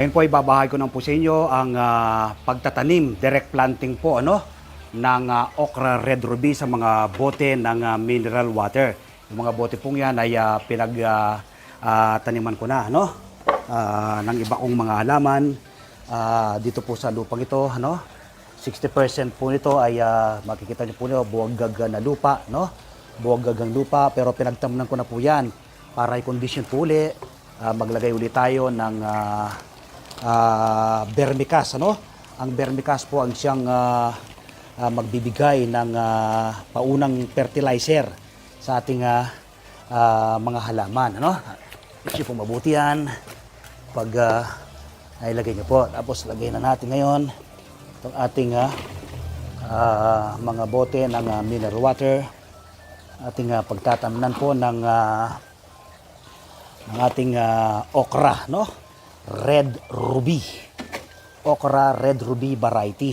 Ngayon po ibabahay ko ng po sa inyo ang ah, pagtatanim, direct planting po ano, ng ah, okra red ruby sa mga bote ng ah, mineral water. Yung mga bote pong yan ay ah, pinag ah, ah, taniman ko na ano, ah, ng iba kong mga halaman Ah, dito po sa lupang ito ano. 60% po nito ay ah, makikita niyo po nito buwag na lupa no. Buwag gagang lupa pero pinagtamnan ko na po yan para i-condition po uli. Ah, maglagay ulit tayo ng ah, ah, vermicast ano. Ang vermicast po ang siyang ah, ah, magbibigay ng ah, paunang fertilizer sa ating ah, ah, mga halaman ano. Kasi po mabuti yan pag ah, ay lagay niyo po. Tapos lagay na natin ngayon itong ating ah, ah, mga bote ng ah, mineral water. Ating ah, pagtatamnan po ng ah, ng ating ah, okra, no? Red ruby. Okra red ruby variety.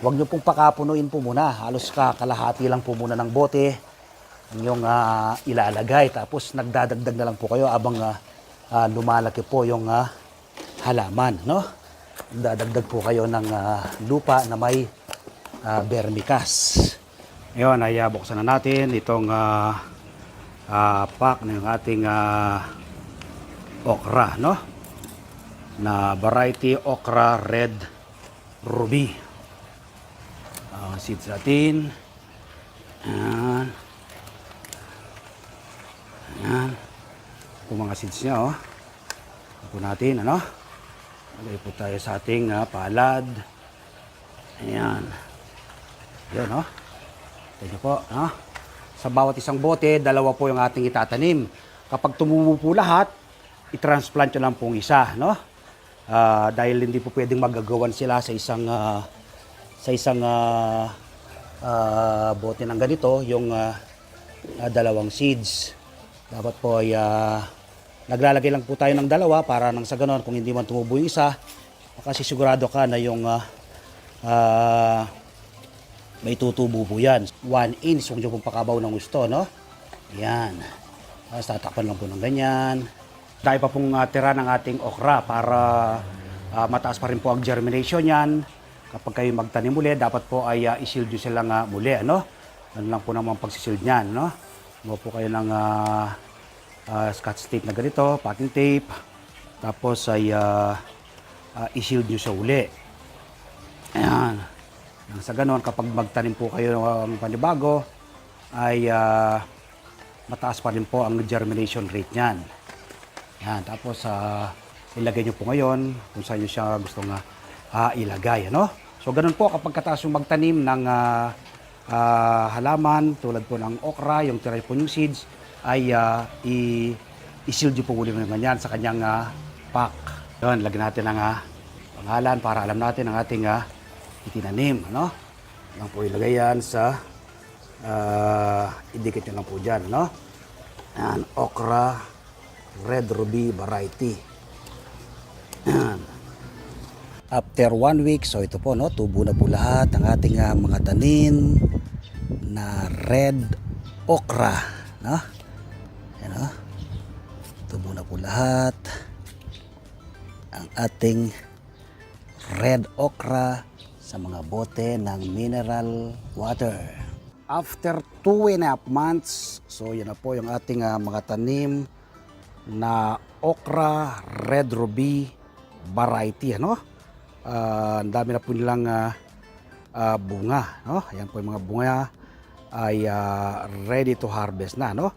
Huwag niyo pong pakapunuin po muna. Halos kakalahati lang po muna ng bote ang yung ah, ilalagay. Tapos nagdadagdag na lang po kayo abang ah, ah, lumalaki po yung ah, halaman, no? Dadagdag po kayo ng ah, lupa na may uh, vermicast. Ngayon ay ah, buksan na natin itong ah, ah, pack ng ating ah, okra, no? Na variety okra red ruby. Ang seeds natin. Ayan. Ayan. Ito mga seeds niya, oh. Ito natin, ano? Lagay po tayo sa ating ah, palad. Ayan. Yun, no? Ito niyo po, no? Sa bawat isang bote, dalawa po yung ating itatanim. Kapag tumubo po lahat, i-transplant nyo lang pong isa, no? Ah, dahil hindi po pwedeng magagawan sila sa isang ah, sa isang ah, ah, bote ng ganito, yung ah, ah, dalawang seeds. Dapat po ay ah, naglalagay lang po tayo ng dalawa para nang sa ganon kung hindi man tumubo yung isa, kasi sigurado ka na yung ah, ah, may tutubo po yan. One inch, huwag nyo pong pakabaw ng gusto, no? Yan. Tapos tatakpan lang po ng ganyan. Dahil pa pong ah, tira ng ating okra para ah, mataas pa rin po ang germination yan. Kapag kayo magtanim muli, dapat po ay uh, isild nyo sila nga muli, ano? Ano lang po naman pagsisild niyan, no? Mo po kayo ng ah, ah, scotch tape na ganito, packing tape. Tapos ay uh, isild nyo sa uli. Ayan. Sa ganon, kapag magtanim po kayo ng panibago, ay ah, mataas pa rin po ang germination rate niyan. Yan, tapos ah, ilagay nyo po ngayon kung saan nyo siya gusto nga ah, ilagay. Ano? So ganun po kapag kataas yung magtanim ng ah, ah, halaman tulad po ng okra, yung tira po yung seeds, ay ah, i- i-shield nyo po muli ng ganyan sa kanyang ah, pack. Yun, lagyan natin ang ah, pangalan para alam natin ang ating ah, itinanim. Ano? Lang po ilagay yan sa ah, idikit nyo lang po dyan. No? Yan, okra, red ruby variety. After one week, so ito po, no, tubo na po lahat ang ating ah, mga tanim na red okra. No? Yan, no? Tubo na po lahat ang ating red okra sa mga bote ng mineral water. After two and a half months, so yan na po yung ating ah, mga tanim na okra red ruby variety. Ano? Ah, ang dami na po nilang ah, ah, bunga. No? Ayan po yung mga bunga ay ah, ready to harvest na. No?